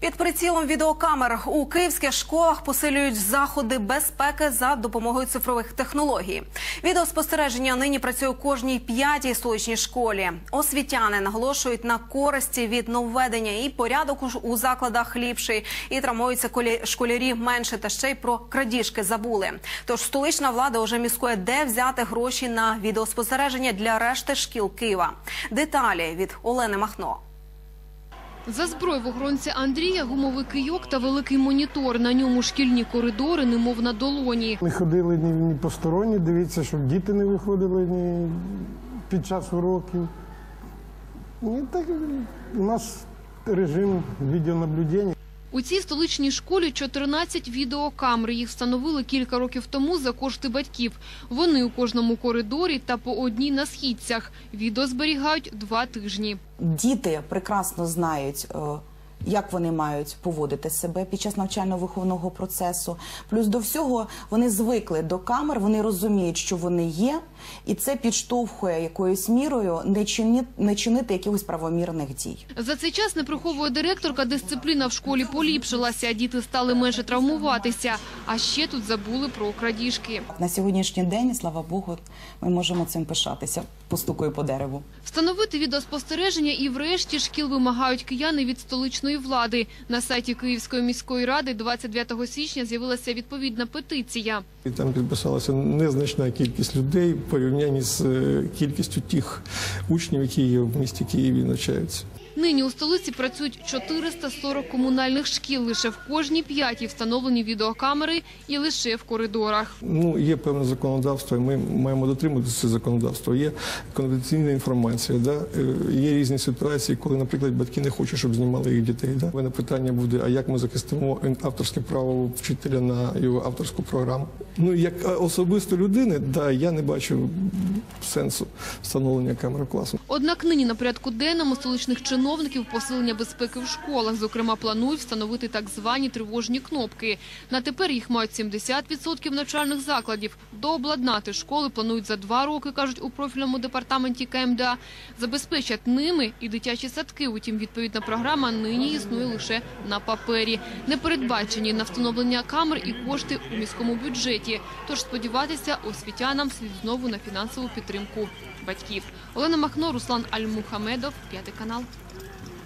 Під прицілом відеокамер у київських школах посилюють заходи безпеки за допомогою цифрових технологій. Відеоспостереження нині працює у кожній п'ятій столичній школі. Освітяни наголошують на користі від нововведення і порядок у- закладах ліпший, і травмуються школярі менше, та ще й про крадіжки забули. Тож столична влада вже міскує, де взяти гроші на відеоспостереження для решти шкіл Києва. Деталі від Олени Махно. За зброю в охоронця Андрія гумовий кийок та великий монітор. На ньому шкільні коридори, немов на долоні. Не ходили ні, ні посторонні, дивіться, щоб діти не виходили ні під час уроків. Ні, так у нас режим відеонаблюдення. У цій столичній школі 14 відеокамер. Їх встановили кілька років тому за кошти батьків. Вони у кожному коридорі та по одній на східцях. Відео зберігають два тижні. Діти прекрасно знають, е, як вони мають поводити себе під час навчально-виховного процесу. Плюс до всього вони звикли до камер, вони розуміють, що вони є, і це підштовхує якоюсь мірою не чинити, не чинити якихось правомірних дій. За цей час не приховує директорка, дисципліна в школі поліпшилася, діти стали менше травмуватися. А ще тут забули про крадіжки. На сьогоднішній день, слава Богу, ми можемо цим пишатися. Постукою по дереву. Встановити відеоспостереження і врешті шкіл вимагають кияни від столичної влади. На сайті Київської міської ради 29 січня з'явилася відповідна петиція. Там підписалася незначна кількість людей порівнянні з е, кількістю тих учнів, які є в місті Києві навчаються. Нині у столиці працюють 440 комунальних шкіл. Лише в кожній п'ятій встановлені відеокамери і лише в коридорах. Ну є певне законодавство, і ми маємо дотримуватися цього законодавства. Є конфіденційна інформація. Да? Е, Є різні ситуації, коли, наприклад, батьки не хочуть, щоб знімали їх дітей. Да? Мене питання буде: а як ми захистимо авторське право вчителя на його авторську програму? Ну як особисто людини, да, я не бачу сенсу встановлення камер класу. Однак нині на порядку денному столичних чиновників посилення безпеки в школах. Зокрема, планують встановити так звані тривожні кнопки. На тепер їх мають 70% навчальних закладів. Дообладнати школи планують за два роки, кажуть у профільному департаменті КМДА. Забезпечать ними і дитячі садки. Утім, відповідна програма нині існує лише на папері. Не передбачені на встановлення камер і кошти у міському бюджеті. Тож сподіватися освітянам слід знову на фінансову підтримку батьків. Олена Махно, Руслан Альмухамедов, п'ятий канал.